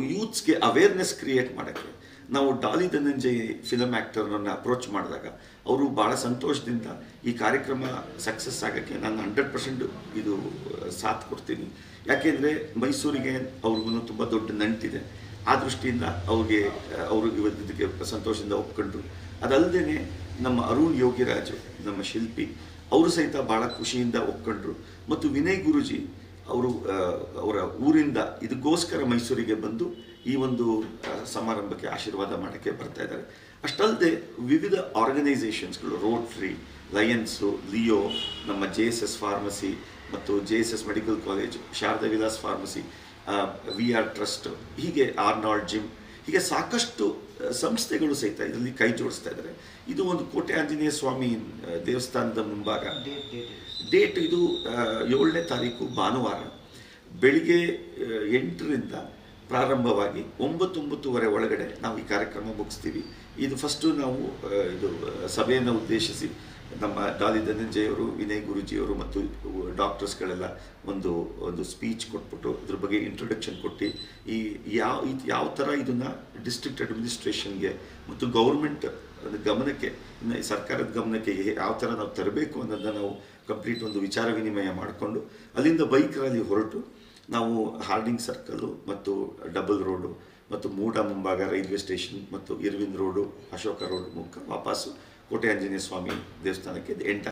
ಯೂತ್ಸ್ಗೆ awareness create ಮಾಡೋಕ್ಕೆ, ನಾವು Dolly Dhananjay film ಆ್ಯಕ್ಟರ್ನನ್ನು ಅಪ್ರೋಚ್ ಮಾಡಿದಾಗ, ಅವರು ಭಾಳ ಸಂತೋಷದಿಂದ ಈ ಕಾರ್ಯಕ್ರಮ ಸಕ್ಸಸ್ ಆಗೋಕ್ಕೆ ನಾನು ಹಂಡ್ರೆಡ್ ಪರ್ಸೆಂಟ್ ಇದು ಸಾಥ್ ಕೊಡ್ತೀನಿ. ಯಾಕೆಂದರೆ ಮೈಸೂರಿಗೆ ಅವ್ರಿಗೂ ತುಂಬ ದೊಡ್ಡ ನಂಟಿದೆ. ಆ ದೃಷ್ಟಿಯಿಂದ ಅವ್ರಿಗೆ ಅವರು ಇವತ್ತಿದ್ದಕ್ಕೆ ಸಂತೋಷದಿಂದ ಒಪ್ಕೊಂಡ್ರು. ಅದಲ್ಲದೆ ನಮ್ಮ ಅರುಣ್ ಯೋಗಿರಾಜು, ನಮ್ಮ ಶಿಲ್ಪಿ, ಅವರು ಸಹಿತ ಭಾಳ ಖುಷಿಯಿಂದ ಒಪ್ಕೊಂಡ್ರು. ಮತ್ತು ವಿನಯ್ ಗುರುಜಿ ಅವರು ಅವರ ಊರಿಂದ ಇದಕ್ಕೋಸ್ಕರ ಮೈಸೂರಿಗೆ ಬಂದು ಈ ಒಂದು ಸಮಾರಂಭಕ್ಕೆ ಆಶೀರ್ವಾದ ಮಾಡೋಕ್ಕೆ ಬರ್ತಾ ಇದ್ದಾರೆ. ಅಷ್ಟಲ್ಲದೆ ವಿವಿಧ ಆರ್ಗನೈಸೇಷನ್ಸ್ಗಳು ರೋಡ್ ಫ್ರೀ ಲಯನ್ಸು, ಲಿಯೋ, ನಮ್ಮ ಜೆ ಎಸ್ ಎಸ್ ಫಾರ್ಮಸಿ ಮತ್ತು J S S medical college, Sharada Vilas pharmacy V R trust, ಹೀಗೆ ಆರ್ನಾಲ್ಡ್ ಜಿಮ್ ಹೀಗೆ ಸಾಕಷ್ಟು ಸಂಸ್ಥೆಗಳು ಸಹಿತ ಇದರಲ್ಲಿ ಕೈ ಜೋಡಿಸ್ತಾ ಇದ್ದಾರೆ. ಇದು ಒಂದು ಕೋಟೆ ಆಂಜನೇಯ ಸ್ವಾಮಿ ದೇವಸ್ಥಾನದ ಮುಂಭಾಗ. ಡೇಟ್ ಇದು ಏಳನೇ ತಾರೀಕು ಭಾನುವಾರ. ಬೆಳಿಗ್ಗೆ ಎಂಟರಿಂದ ಪ್ರಾರಂಭವಾಗಿ ಒಂಬತ್ತೊಂಬತ್ತುವರೆ ಒಳಗಡೆ ನಾವು ಈ ಕಾರ್ಯಕ್ರಮ ಮುಗಿಸ್ತೀವಿ. ಇದು ಫಸ್ಟು ನಾವು ಇದು ಸಭೆಯನ್ನು ಉದ್ದೇಶಿಸಿ ನಮ್ಮ ಡಾಲಿ ಧನಂಜಯವರು, ವಿನಯ್ ಗುರುಜಿಯವರು ಮತ್ತು ಡಾಕ್ಟರ್ಸ್ಗಳೆಲ್ಲ ಒಂದು ಒಂದು ಸ್ಪೀಚ್ ಕೊಟ್ಬಿಟ್ಟು ಅದ್ರ ಬಗ್ಗೆ ಇಂಟ್ರೊಡಕ್ಷನ್ ಕೊಟ್ಟು ಈ ಯಾವ ಇದು ಯಾವ ಥರ ಇದನ್ನು ಡಿಸ್ಟ್ರಿಕ್ಟ್ ಅಡ್ಮಿನಿಸ್ಟ್ರೇಷನ್ಗೆ ಮತ್ತು ಗೌರ್ಮೆಂಟ್ ಗಮನಕ್ಕೆ ಸರ್ಕಾರದ ಗಮನಕ್ಕೆ ಯಾವ ಥರ ನಾವು ತರಬೇಕು ಅನ್ನೋದನ್ನು ನಾವು ಕಂಪ್ಲೀಟ್ ಒಂದು ವಿಚಾರ ವಿನಿಮಯ ಮಾಡಿಕೊಂಡು ಅಲ್ಲಿಂದ ಬೈಕ್ ರ್ಯಾಲಿ ಹೊರಟು ನಾವು ಹಾರ್ಡಿಂಗ್ ಸರ್ಕಲ್ಲು ಮತ್ತು ಡಬಲ್ ರೋಡು ಮತ್ತು ಮೂಡ ಮುಂಭಾಗ ರೈಲ್ವೆ ಸ್ಟೇಷನ್ ಮತ್ತು ಇರ್ವಿನ್ ರೋಡು, ಅಶೋಕ ರೋಡ್ ಮುಖ ವಾಪಸ್ಸು ಕೋಟೆ ಆಂಜನೇಯ ಸ್ವಾಮಿ ದೇವಸ್ಥಾನಕ್ಕೆ ಎಂಟ